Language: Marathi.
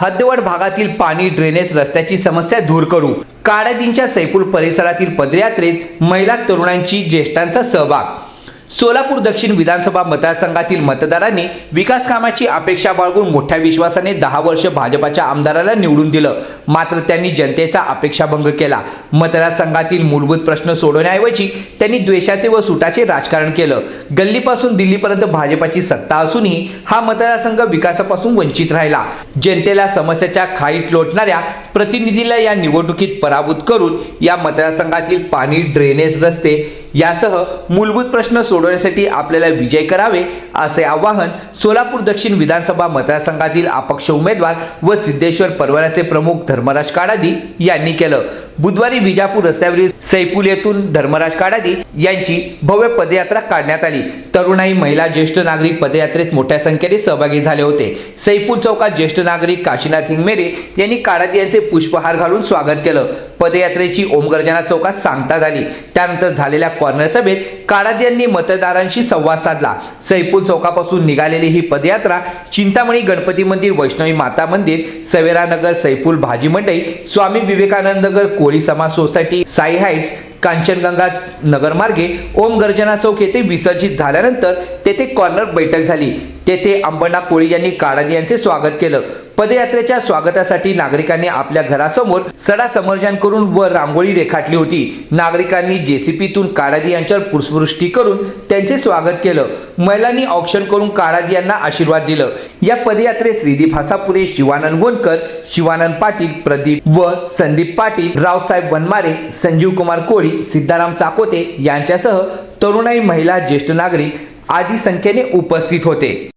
हद्दवड भागातील पाणी ड्रेनेज रस्त्याची समस्या दूर करू काळाजींच्या सैपूर परिसरातील पदयात्रेत महिला तरुणांची ज्येष्ठांचा सहभाग. सोलापूर दक्षिण विधानसभा मतदारसंघातील मतदारांनी विकास कामाची अपेक्षा बाळगून मोठ्या विश्वासाने दहा वर्ष भाजपाच्या आमदाराला निवडून दिलं. मात्र त्यांनी जनतेचा अपेक्षाभंग केला. मतदारसंघातील मूलभूत प्रश्न सोडवण्याऐवजी त्यांनी द्वेषाचे व सुटाचे राजकारण केलं. गल्लीपासून दिल्लीपर्यंत भाजपाची सत्ता असूनही हा मतदारसंघ विकासापासून वंचित राहिला. जनतेला समस्याच्या खाईत लोटणाऱ्या प्रतिनिधीला या निवडणुकीत पराभूत करून या मतदारसंघातील पाणी ड्रेनेज रस्ते यासह मूलभूत प्रश्न सोडवण्यासाठी आपल्याला विजय करावे असे आवाहन सोलापूर दक्षिण विधानसभा मतदारसंघातील अपक्ष उमेदवार व सिद्धेश्वर परवऱ्याचे प्रमुख धर्मराज काडादी यांनी केलं. बुधवारी विजापूर रस्त्यावरील सैपूल येथून धर्मराज काडादी यांची भव्य पदयात्रा काढण्यात आली. तरुणाई महिला ज्येष्ठ नागरिक पदयात्रेत मोठ्या संख्येने सहभागी झाले होते. सैपूल चौकात ज्येष्ठ नागरिक काशीनाथ हिंगमेरे यांनी काडादी यांचे पुष्पहार घालून स्वागत केलं. पदयात्रेची ओमगर्जना चौकात सांगता झाली. त्यानंतर झालेल्या कॉर्नर सभेत काडादी यांनी मतदारांशी संवाद साधला. सैपूल चौकापासून निघालेली ही पदयात्रा चिंतामणी गणपती मंदिर वैष्णवी माता मंदिर सवेरानगर सैपूल भाजी मंडई स्वामी विवेकानंद नगर कोळी समाज सोसायटी साई हाईट्स कांचनगंगा नगरमार्गे ओम गर्जना चौक येथे विसर्जित झाल्यानंतर तेथे कॉर्नर बैठक झाली. तेथे अंबना कोळी यांनी काडाद यांचे स्वागत केलं. पदयात्रेच्या स्वागतासाठी नागरिकांनी आपल्या घरासमोर सडा समर्जन करून व रांगोळी रेखाटली होती. नागरिकांनी जेसीपीतून काडादी यांच्यावर पुष्पवृष्टी करून त्यांचे स्वागत केलं. महिलांनी औक्षण करून काळाजी यांना आशीर्वाद दिलं. या पदयात्रेत श्रीदीप हसापुरे शिवानंद गोंडकर शिवानंद पाटील प्रदीप व संदीप पाटील रावसाहेब वनमारे संजीव कुमार कोळी सिद्धाराम साकोते यांच्यासह तरुणाई महिला ज्येष्ठ नागरिक आदी संख्येने उपस्थित होते.